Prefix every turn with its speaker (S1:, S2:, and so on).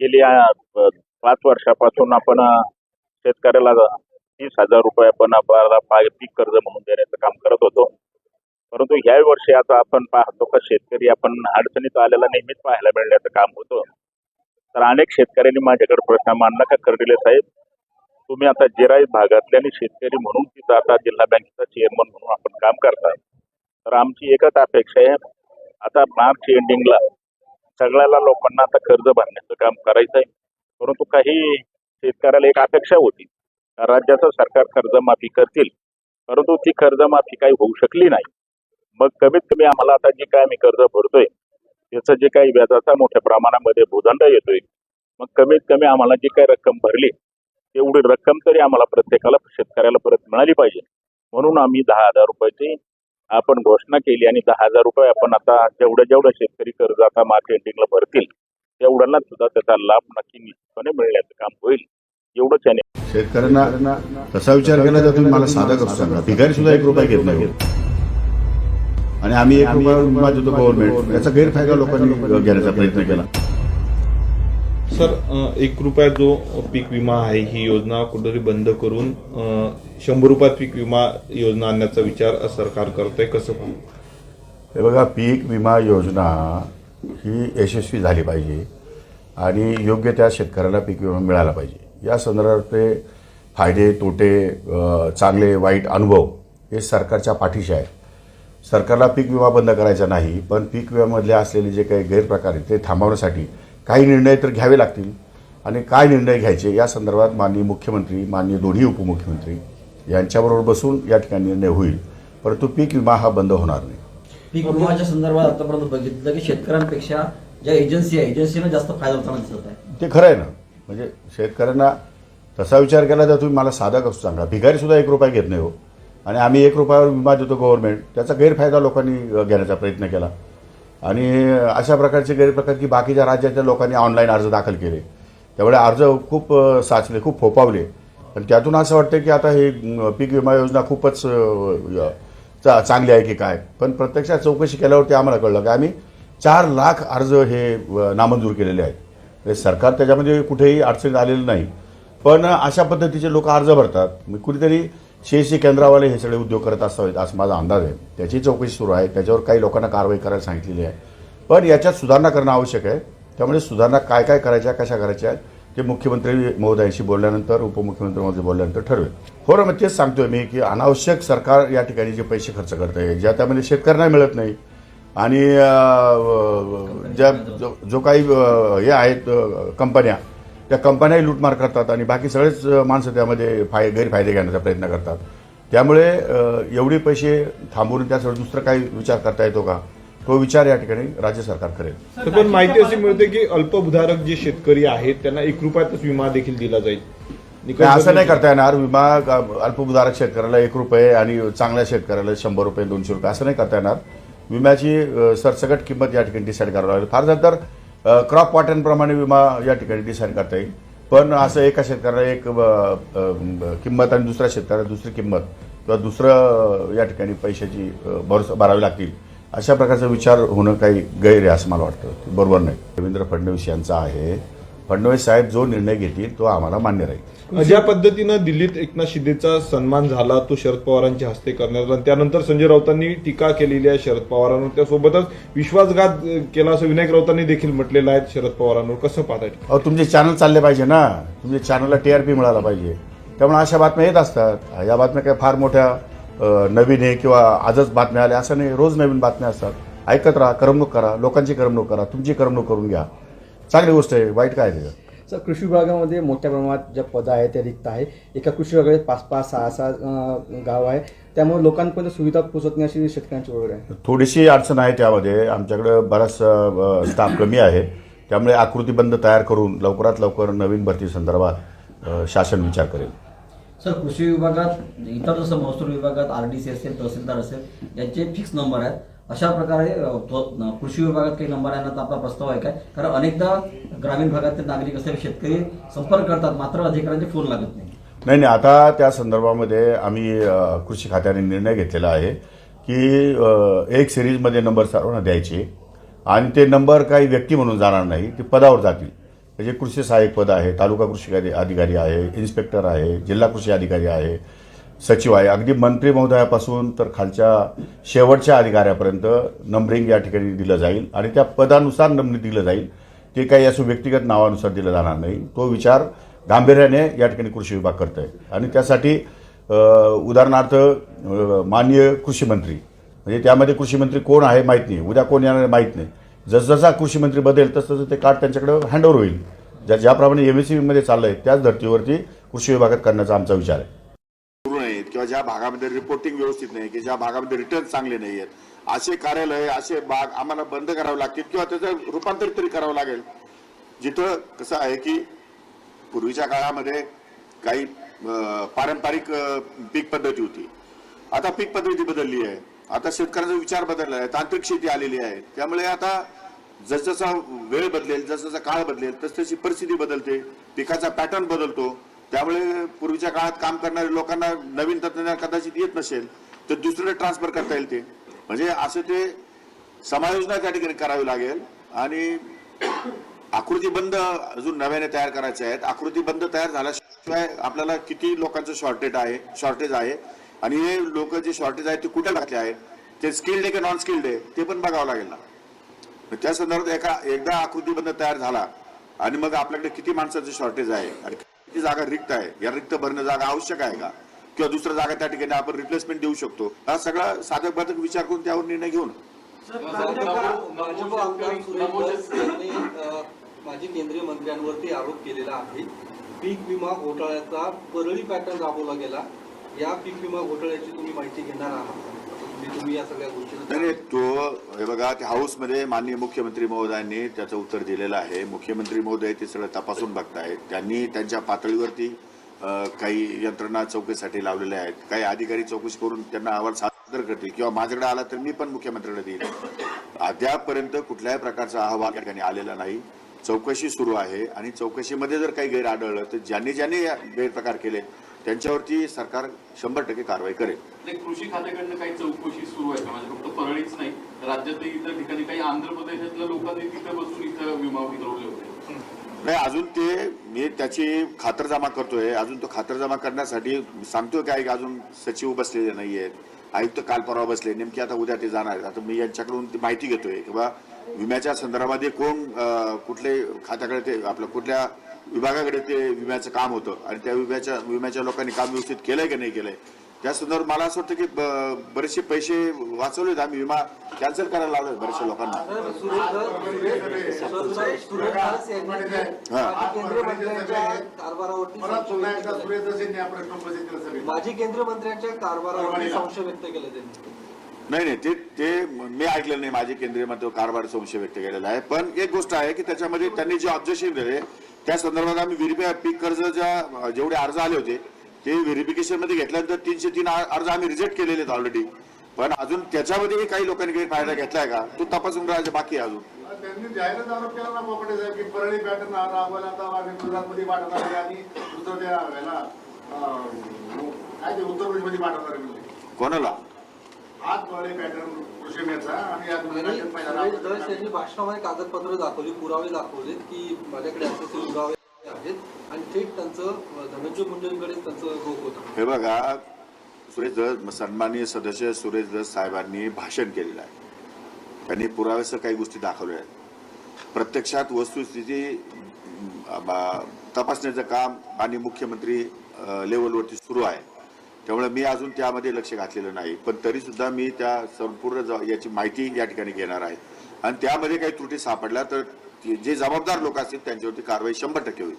S1: गेली पाच वर्षापासून आपण शेतकऱ्याला तीस हजार रुपये आपण आपल्याला पीक कर्ज म्हणून देण्याचं काम करत होतो. परंतु ह्या वर्षी आता आपण पाहतो का शेतकरी आपण अडचणीत आलेला नेहमीच पाहायला मिळण्याचं काम होतं. तर अनेक शेतकऱ्यांनी माझ्याकडे प्रश्न मांडला का कर्डिले साहेब तुम्ही आता जिराई भागातल्या आणि शेतकरी म्हणून तिथं आता जिल्हा बँकेचा चेअरमन म्हणून आपण काम करताय तर आमची एकच अपेक्षा आहे आता मार्च एंडिंगला सगळ्याला लोकांना आता कर्ज भरण्याचं काम करायचं आहे परंतु काही शेतकऱ्याला एक अपेक्षा होती. राज्याचं सरकार कर्जमाफी करतील. परंतु ती कर्जमाफी काही होऊ शकली नाही. मग कमीत कमी आम्हाला आता जे काय आम्ही कर्ज भरतोय त्याचं जे काही व्याजाचा मोठ्या प्रमाणामध्ये भूदंड येतोय मग कमीत कमी आम्हाला जी काही रक्कम भरली तेवढी रक्कम तरी आम्हाला प्रत्येकाला शेतकऱ्याला परत मिळाली पाहिजे. म्हणून आम्ही दहा हजार रुपयाची आपण घोषणा केली आणि दहा हजार रुपये आपण आता जेवढं जेवढं शेतकरी कर्ज आता मार्च एंडिंगला भरतील तेवढ्यांना सुद्धा त्याचा लाभ नक्की निश्चितपणे मिळण्याचं काम होईल. एवढंच याने
S2: शेतकऱ्यांना तसा विचार केला तर तुम्ही मला साधा करू सांगा भिकारी सुद्धा एक रुपया घेत नाही आणि आम्ही एक रुपया देतो गव्हर्नमेंट याचा गैरफायदा लोकांनी घेण्याचा प्रयत्न केला.
S3: सर एक रुपया जो पीक विमा आहे ही योजना कुठेतरी बंद करून शंभर रुपयात पीक विमा योजना आणण्याचा विचार सरकार करतंय कसं पाहू?
S2: हे बघा पीक विमा योजना ही यशस्वी झाली पाहिजे आणि योग्य त्या शेतकऱ्याला पीक विमा मिळाला पाहिजे. या संदर्भातले फायदे तोटे चांगले वाईट अनुभव हे सरकारच्या पाठीशी आहे सरकारला पीक विमा बंद करायचा नाही पण पीक विम्यामधले असलेले जे काही गैरप्रकार आहेत ते थांबवण्यासाठी काही निर्णय तर घ्यावे लागतील. आणि काय निर्णय घ्यायचे? या संदर्भात माननीय मुख्यमंत्री माननीय दोन्ही उपमुख्यमंत्री यांच्याबरोबर बसून या ठिकाणी निर्णय होईल. परंतु पीक विमा हा बंद होणार नाही.
S4: पीक विमाच्या संदर्भात आतापर्यंत बघितलं की शेतकऱ्यांपेक्षा ज्या एजन्सी आहे एजन्सीनं जास्त फायदा होताना दिसत आहे.
S2: ते खरं आहे ना. म्हणजे शेतकऱ्यांना तसा विचार केला तर तुम्ही मला साधा कसं सांगा? भिकारी सुद्धा एक रुपया घेत नाही हो. आणि आम्ही एक रुपयावर विमा देतो गव्हर्नमेंट त्याचा गैरफायदा लोकांनी घेण्याचा प्रयत्न केला. आणि अशा प्रकारचे गैरप्रकार की बाकीच्या राज्यातल्या लोकांनी ऑनलाईन अर्ज दाखल केले. त्यामुळे अर्ज खूप साचले खूप फोपावले पण त्यातून असं वाटतं की आता हे पीक विमा योजना खूपच चा- चांगली आहे की काय? पण प्रत्यक्षात चौकशी केल्यावरती आम्हाला कळलं की आम्ही चार लाख अर्ज हे नामंजूर केलेले आहेत. म्हणजे सरकार त्याच्यामध्ये कुठेही अडचणीत आलेलं नाही. पण अशा पद्धतीचे लोक अर्ज भरतात. म्हणजे कुणीतरी सीएससी केंद्रावाले हे सगळे उद्योग करत असावेत असा माझा अंदाज आहे. त्याची चौकशी सुरू आहे. त्याच्यावर काही लोकांना कारवाई करायला सांगितलेली आहे. पण याच्यात सुधारणा करणं आवश्यक आहे. त्यामुळे सुधारणा काय काय करायच्या कशा करायच्या ते मुख्यमंत्री महोदयांशी बोलल्यानंतर उपमुख्यमंत्री महोदय बोलल्यानंतर ठरवेल. हो ना मग तेच सांगतोय मी की अनावश्यक सरकार या ठिकाणी जे पैसे खर्च करत आहे ज्या त्यामध्ये शेतकऱ्यांना मिळत नाही. आणि ज्या जो- जो काही हे आहेत कंपन्या त्या कंपन्याही लूटमार करतात आणि बाकी सगळेच माणसं त्यामध्ये फाय गैरफायदे घेण्याचा प्रयत्न करतात. त्यामुळे एवढे पैसे थांबवून त्यासाठी दुसरं काही विचार करता येतो का? तो विचार या ठिकाणी राज्य सरकार करेल.
S3: तर पण माहिती अशी मिळते की अल्पभूधारक जे शेतकरी आहेत त्यांना एक रुपयातच विमा देखील दिला जाईल.
S2: असं नाही करता येणार. विमा अल्पभूधारक शेतकऱ्याला एक रुपये आणि चांगल्या शेतकऱ्याला शंभर रुपये दोनशे रुपये असं नाही करता येणार. विम्याची सरसकट किंमत या ठिकाणी डिसाईड करावी लागेल. फार झालं तर क्रॉप वाट्यांप्रमाणे विमा या ठिकाणी डिसाईड करता येईल. पण असं एका शेतकऱ्याला एक किंमत आणि दुसऱ्या शेतकऱ्याला दुसरी किंमत किंवा दुसरं या ठिकाणी पैशाची भरोसा भरावी लागतील अशा प्रकारचा विचार होणं काही गैर आहे असं मला वाटतं. बरोबर नाही. देवेंद्र फडणवीस यांचा आहे. फडणवीस साहेब जो निर्णय घेतील तो आम्हाला मान्य राहील.
S3: ज्या पद्धतीनं दिल्लीत एकनाथ शिंदेचा सन्मान झाला तो शरद पवारांच्या हस्ते करण्यात आला. आणि त्यानंतर संजय राऊतांनी टीका केलेली आहे शरद पवारांवर. त्यासोबतच विश्वासघात केला असं विनायक राऊतांनी देखील म्हटलेलं आहे शरद पवारांवर. कसं पाहताय?
S2: अहो तुमचे चॅनल चालले पाहिजे ना. तुमच्या चॅनलला टीआरपी मिळाला पाहिजे. त्यामुळे अशा बातम्या येत असतात. या बातम्या काय फार मोठ्या नवीन आहे किंवा आजच बातम्या आल्या असं नाही. रोज नवीन बातम्या असतात. ऐकत राहा करमणूक करा. लोकांची करमणूक करा. तुमची करमणूक करून घ्या. चांगली गोष्ट आहे वाईट काय आहे
S5: सर कृषी विभागामध्ये मोठ्या प्रमाणात ज्या पदं आहेत त्या रिक्त आहे. एका कृषी विभागात पाच पाच सहा सहा गाव आहे. त्यामुळे लोकांपर्यंत सुविधा पोचत नाही अशी शेतकऱ्यांची ओरड आहे.
S2: थोडीशी अडचण आहे त्यामध्ये. आमच्याकडे बराच स्टाफ कमी आहे. त्यामुळे आकृतीबंध तयार करून लवकरात लवकर नवीन भरती संदर्भात शासन विचार करेल.
S4: सर कृषी विभागात इतर जसं महसूल विभागात आरडीसी असेल तहसीलदार असेल यांचे फिक्स नंबर आहेत अशा प्रकारे कृषी विभागात काही नंबर येण्याचा आपला प्रस्ताव आहे काय? कारण अनेकदा ग्रामीण भागातील नागरिक असेल शेतकरी संपर्क करतात मात्र अधिकाऱ्यांचे फोन लागत नाही.
S2: नाही नाही आता त्या संदर्भामध्ये आम्ही कृषी खात्याने निर्णय घेतलेला आहे की एक सिरीजमध्ये नंबर सर्वांना द्यायचे आणि ते नंबर काही व्यक्ती म्हणून जाणार नाही ते पदावर जातील.
S6: म्हणजे कृषी सहाय्यक पद आहे तालुका कृषी अधिकारी आहे इन्स्पेक्टर आहे जिल्हा कृषी अधिकारी आहे सचिव आहे. अगदी मंत्री महोदयापासून तर खालच्या शेवटच्या अधिकाऱ्यापर्यंत नंबरिंग या ठिकाणी दिलं जाईल आणि त्या पदानुसार नंबरिंग दिलं जाईल. ते काही असं व्यक्तिगत नावानुसार दिलं जाणार नाही. तो विचार गांभीर्याने या ठिकाणी कृषी विभाग करत आहे आणि त्यासाठी उदाहरणार्थ माननीय कृषी मंत्री. म्हणजे त्यामध्ये कृषी मंत्री कोण आहे माहीत नाही. उद्या कोण येणार माहीत नाही. जसजसा कृषी मंत्री बदलेल तसं ते कार्ड त्यांच्याकडे हँडओव्हर होईल. ज्या ज्याप्रमाणे एम एस चाललं चाललंय त्याच धर्तीवरती कृषी विभागात करण्याचा आमचा विचार आहे.
S2: किंवा ज्या भागामध्ये रिपोर्टिंग व्यवस्थित नाही की ज्या भागामध्ये रिटर्न चांगले नाही आहेत असे कार्यालय असे भाग आम्हाला बंद करावे लागतील किंवा त्याचं रूपांतरित तरी करावं लागेल. जिथं कसं आहे की पूर्वीच्या काळामध्ये काही पारंपरिक पीक पद्धती होती. आता पीक पद्धती बदलली आहे. आता शेतकऱ्याचा विचार बदलला आहे. तांत्रिक शेती आलेली आहे. त्यामुळे आता जसजसा वेळ बदलेल जसजसा काळ बदलेल तसतशी परिस्थिती बदलते. पिकाचा पॅटर्न बदलतो. त्यामुळे पूर्वीच्या काळात काम करणाऱ्या लोकांना नवीन तंत्रज्ञान कदाचित येत नसेल तर दुसरीकडे ट्रान्सफर करता येईल ते. म्हणजे असं ते समायोजना त्या ठिकाणी करावी लागेल. आणि आकृतीबंद अजून नव्याने तयार करायचे आहेत. आकृतीबंद तयार झाल्याशिवाय आपल्याला किती लोकांचं शॉर्टेज आहे शॉर्टेज आहे. आणि हे लोक जे शॉर्टेज आहे ते कुठे घातले आहेत ते स्किल्ड आहे की नॉन स्किल्ड आहे? ते पण बघावं लागेल ना. त्या संदर्भात एका एकदा आकृतीबंद तयार झाला आणि मग आपल्याकडे किती माणसाचं शॉर्टेज आहे? आणि किती जागा रिक्त आहे. या रिक्त भरणं जागा आवश्यक आहे का? किंवा दुसऱ्या जागा त्या ठिकाणी आपण रिप्लेसमेंट देऊ शकतो. हा सगळा साधक बाधक विचार करून त्यावर निर्णय घेऊन.
S7: माजी केंद्रीय मंत्र्यांवरती आरोप केलेला आहे. पीक विमा घोटाळ्याचा परळी पॅटर्न राबवला गेला. या पीक विमा घोटाळ्याची तुम्ही माहिती घेणार आहात.
S2: नाही नाही, तो हे बघा त्या हाऊसमध्ये माननीय मुख्यमंत्री महोदयांनी त्याचं उत्तर दिलेलं आहे. मुख्यमंत्री महोदय ते सगळं तपासून बघतायत. त्यांनी त्यांच्या पातळीवरती काही यंत्रणा चौकशीसाठी लावलेल्या आहेत. काही अधिकारी चौकशी करून त्यांना अहवाल सादर करतील. किंवा माझ्याकडे आला तर मी पण मुख्यमंत्र्यांना देईल. अद्यापपर्यंत कुठल्याही प्रकारचा अहवाल या ठिकाणी आलेला नाही. चौकशी सुरू आहे. आणि चौकशीमध्ये जर काही गैर आढळलं तर ज्यांनी ज्यांनी गैरप्रकार केले त्यांच्यावरती सरकार शंभर टक्के कारवाई करेल.
S8: कृषी खात्याकडनं काही चौकशी सुरू आहे का? म्हणजे फक्त परळीच नाही राज्यातही इतर ठिकाणी काही आंध्र प्रदेशातल्या लोकांनी तिथे बसून इथं विमा उतरवले होते
S2: नाही अजून ते मी त्याची खातरजमा करतोय. अजून तो खातरजमा करण्यासाठी सांगतोय काय की अजून सचिव बसलेले नाहीयेत. आयुक्त काल परवा बसले. नेमके आता उद्या ते जाणार आहेत. आता मी यांच्याकडून ती माहिती घेतोय. किंवा विम्याच्या संदर्भामध्ये कोण कुठले खात्याकडे ते आपलं कुठल्या विभागाकडे ते विम्याचं काम होतं आणि त्या विम्याच्या विम्याच्या लोकांनी काम व्यवस्थित केलंय की नाही केलंय? त्या संदर्भात मला असं वाटतं की बरेचसे पैसे वाचवलेत आम्ही. विमा कॅन्सल करायला लावले बऱ्याचशा लोकांना.
S7: माजी केंद्रीय मंत्र्यांच्या कारभारावरती संशय व्यक्त केला. संशय व्यक्त त्यांनी.
S2: नाही नाही ते ते मी ऐकलेलं नाही. माझे केंद्रीय मंत्री कारभार संशय व्यक्त केलेला आहे. पण एक गोष्ट आहे की त्याच्यामध्ये त्यांनी जे ऑब्जेक्शन दिले त्या संदर्भात आम्ही व्हेरिफाय पीक कर्जाच्या जेवढे अर्ज आले होते ते व्हेरिफिकेशनमध्ये घेतल्यानंतर तीनशे तीन अर्ज आम्ही रिजेक्ट केलेले आहेत ऑलरेडी पण अजून त्याच्यामध्येही काही लोकांनी काही फायदा घेतलाय का? तो तपासून राहायचा बाकी आहे अजून.
S9: त्यांनी जाहीरच आरोप केला ना बोपटे साहेब की परळी पॅटर्न राबवायला आता आम्ही गुजरातमध्ये पाठवणार आहे आणि दुसरं ते ह्याला काय ते उत्तर प्रदेशमध्ये पाठवणार आहे.
S2: कोणाला?
S9: परळी पॅटर्न कृषी मेचा आणि
S7: सुरेश यांनी भाषणामध्ये कागदपत्र दाखवली पुरावे दाखवले की माझ्याकडे असे पुरावे आहेत. आणि थेट त्यांचं धनंजय मुंडेंकडे त्यांचं रोख होतं.
S2: हे बघा सुरेश धस सन्माननीय सदस्य सुरेश धस साहेबांनी भाषण केलेलं आहे त्यांनी पुराव्यासह काही गोष्टी दाखवल्या आहेत. प्रत्यक्षात वस्तुस्थिती तपासण्याचं काम आणि मुख्यमंत्री लेवलवरती सुरू आहे. त्यामुळे मी अजून त्यामध्ये लक्ष घातलेलं नाही. पण तरी सुद्धा मी त्या संपूर्ण ज- याची माहिती या ठिकाणी घेणार आहे. आणि त्यामध्ये काही त्रुटी सापडल्या तर जे जबाबदार लोक असतील त्यांच्यावरती कारवाई शंभर टक्के होईल.